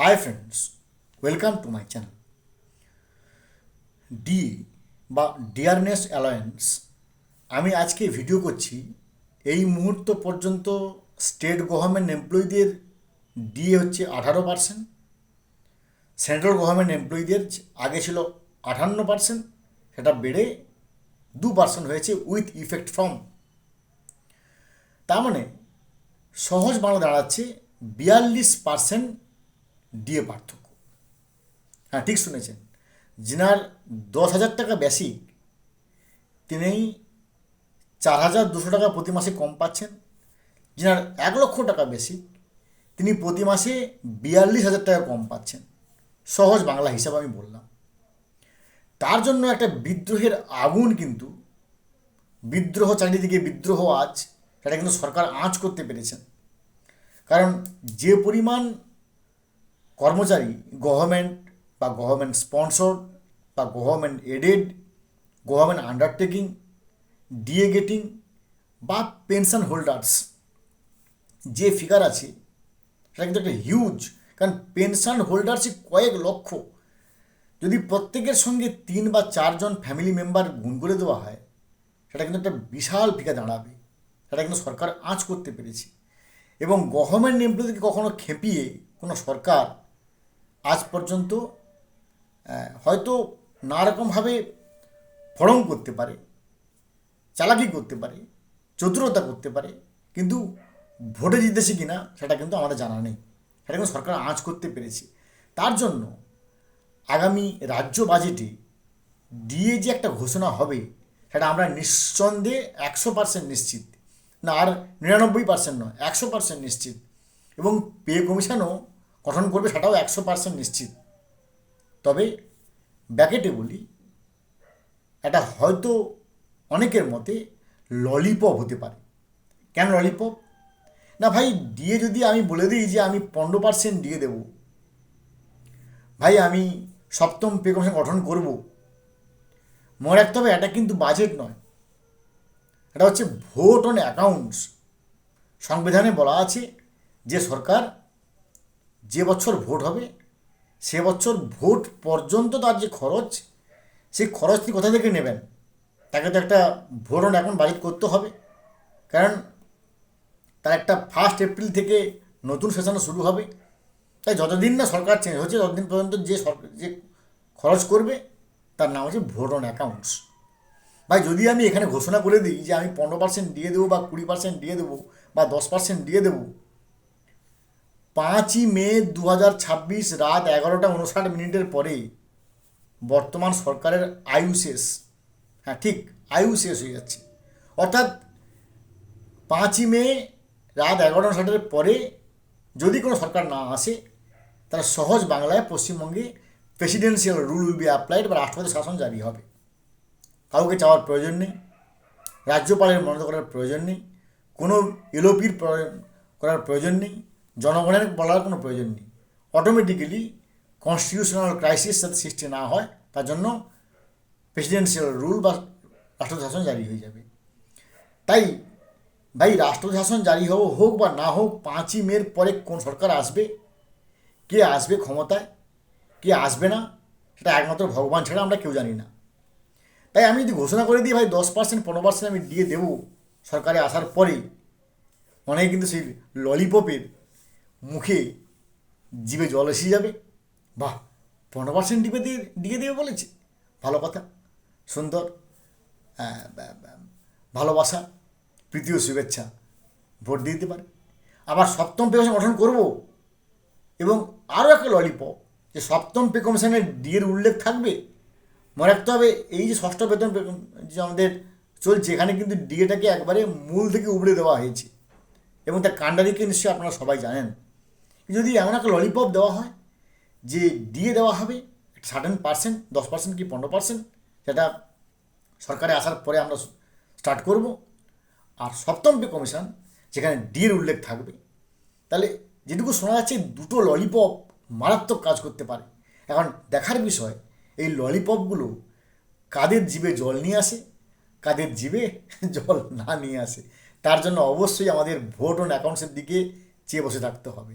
Hi friends welcome to my channel D বা dearness allowance আমি আজকে ভিডিও করছি এই মুহূর্ত পর্যন্ত স্টেট গভর্নমেন্ট এমপ্লয়ীদের ডিএ হচ্ছে আঠারো পার্সেন্ট সেন্ট্রাল গভর্নমেন্ট এমপ্লয়ীদের আগে ছিল আটান্ন পার্সেন্ট সেটা বেড়ে দু পার্সেন্ট হয়েছে উইথ ইফেক্ট ফ্রম তার মানে সহজ বাংলা দাঁড়াচ্ছে বিয়াল্লিশ পার্সেন্ট ডিএ পার্থক্য। হ্যাঁ ঠিক শুনেছেন। যিনার দশ হাজার টাকা বেসিক তিনি চার হাজার দুশো টাকা প্রতি মাসে কম পাচ্ছেন। যিনার এক লক্ষ টাকা বেসিক তিনি প্রতি মাসে বিয়াল্লিশ হাজার টাকা কম পাচ্ছেন। সহজ বাংলা হিসাবে আমি বললাম। তার জন্য একটা বিদ্রোহের আগুন কিন্তু, বিদ্রোহ চারিদিকে বিদ্রোহ আজ, সেটা কিন্তু সরকার আঁচ করতে পেরেছেন। কারণ যে পরিমাণ কর্মচারী গভর্নমেন্ট বা গভর্নমেন্ট স্পন্সর বা government aided government undertaking DA getting বা পেনশন হোল্ডার্স যে ফিগার আছে, সেটা কিন্তু একটা হিউজ কারণ পেনশন হোল্ডার্সই কয়েক লক্ষ। যদি প্রত্যেকের সঙ্গে তিন বা চারজন ফ্যামিলি মেম্বার গুণ করে দেওয়া হয়, সেটা কিন্তু একটা বিশাল ফিকা দাঁড়াবে। সেটা কিন্তু সরকার আঁচ করতে পেরেছে। এবং গভর্নমেন্ট এমপ্লয়ীদেরকে কখনো খেপিয়ে কোনো সরকার আজ পর্যন্ত হয়তো নানা রকমভাবে ফড়ং করতে পারে, চালাকি করতে পারে, চতুরতা করতে পারে, কিন্তু ভোটে জিতেছে কি না সেটা কিন্তু আমাদের জানা নেই। সেটা কিন্তু সরকার আঁচ করতে পেরেছে। তার জন্য আগামী রাজ্য বাজেটে দিয়ে যে একটা ঘোষণা হবে, সেটা আমরা নিঃসন্দেহে একশো পার্সেন্ট নিশ্চিত। না, আর নিরানব্বই পার্সেন্ট নয়, একশো পার্সেন্ট নিশ্চিত। এবং পে কমিশনও গঠন করবে সেটাও একশো পার্সেন্ট নিশ্চিত। তবে ব্যাকেটে বলি এটা হয়তো অনেকের মতে ললিপপ হতে পারে। কেন ললিপপ না ভাই, দিয়ে যদি আমি বলে দিই যে আমি পনেরো পার্সেন্ট দিয়ে দেবো, ভাই আমি সপ্তম পে কমিশন গঠন করব, মনে রাখতে হবে এটা কিন্তু বাজেট নয়। এটা হচ্ছে ভোট অন অ্যাকাউন্টস সংবিধানে বলা আছে যে সরকার যে বছর ভোট হবে, সে বছর ভোট পর্যন্ত তার যে খরচ, সেই খরচ তিনি কোথা থেকে নেবেন? তাকে তো একটা ভোট অন অ্যাকাউন্ট বাজেট করতে হবে। কারণ তার একটা ফার্স্ট এপ্রিল থেকে নতুন সেশনও শুরু হবে। তাই যতদিন না সরকার চেঞ্জ হচ্ছে, ততদিন পর্যন্ত যে সরকার যে খরচ করবে, তার নাম হচ্ছে ভোট অন অ্যাকাউন্টস ভাই, যদি আমি এখানে ঘোষণা করে দিই যে আমি পনেরো পার্সেন্ট দিয়ে দেবো বা কুড়ি পার্সেন্ট দিয়ে দেবো বা দশ পার্সেন্ট দিয়ে দেবো পাঁচই মে দু হাজার ছাব্বিশ রাত এগারোটা উনষাট মিনিটের পরে বর্তমান সরকারের আয়ু শেষ হ্যাঁ ঠিক আয়ু শেষ হয়ে যাচ্ছে। অর্থাৎ পাঁচই মে রাত এগারোটা উনষাটের পরে যদি কোনো সরকার না আসে, তাহলে সহজ বাংলায় পশ্চিমবঙ্গে presidential rule will be applied বা রাষ্ট্রপতি শাসন জারি হবে। কাউকে চাওয়ার প্রয়োজন নেই, রাজ্যপালের মনোনীত করার প্রয়োজন নেই, কোনো এলোপির করার প্রয়োজন নেই জনগণের বলার কোনো প্রয়োজন নেই। অটোমেটিক্যালি কনস্টিটিউশনাল ক্রাইসিস যাতে সৃষ্টি না হয়, তার জন্য প্রেসিডেন্সিয়াল রুল বা রাষ্ট্রশাসন জারি হয়ে যাবে। তাই ভাই রাষ্ট্রশাসন জারি হোক হোক বা না হোক, পাঁচই মের পরে কোন সরকার আসবে, কে আসবে ক্ষমতায়, কে আসবে না, সেটা একমাত্র ভগবান ছাড়া আমরা কেউ জানি না। তাই আমি যদি ঘোষণা করে দিই ভাই, দশ পার্সেন্ট পনেরো পার্সেন্ট আমি দিয়ে দেবো সরকারে আসার পরে, অনেকে কিন্তু সেই ললিপপের মুখে জিভে জল এসে যাবে। বাহ, পনেরো পার্সেন্ট ডিপে দিয়ে দিয়ে দেবে বলেছে। ভালো কথা, সুন্দর ভালোবাসা, প্রীতি ও শুভেচ্ছা ভোট দিয়ে দিতে পারে। আবার সপ্তম পে কমিশন গঠন করব এবং আরও একটা ললিপপ যে সপ্তম পে কমিশনের ডিএর উল্লেখ থাকবে। মনে রাখতে হবে, এই যে ষষ্ঠ বেতন যে আমাদের চলছে, এখানে কিন্তু ডিএটাকে একবারে মূল থেকে উবড়ে দেওয়া হয়েছে। এবং তার কাণ্ডারিকে নিশ্চয়ই আপনারা সবাই জানেন। যদি এমন একটা ললিপপ দেওয়া হয়, যে ডিএ দেওয়া হবে সার্টেন পার্সেন্ট দশ পার্সেন্ট কি পনেরো পার্সেন্ট সেটা সরকারে আসার পরে আমরা স্টার্ট করব। আর সপ্তম পে কমিশন যেখানে ডিএর উল্লেখ থাকবে, তাহলে যেটুকু শোনা যাচ্ছে, দুটো ললিপপ মারাত্মক কাজ করতে পারে। এখন দেখার বিষয়, এই ললিপপগুলো কাদের জিভে জল নিয়ে আসে, কাদের জিভে জল না নিয়ে আসে? তার জন্য অবশ্যই আমাদের ভোট অ্যাকাউন্টসের দিকে চেয়ে বসে থাকতে হবে।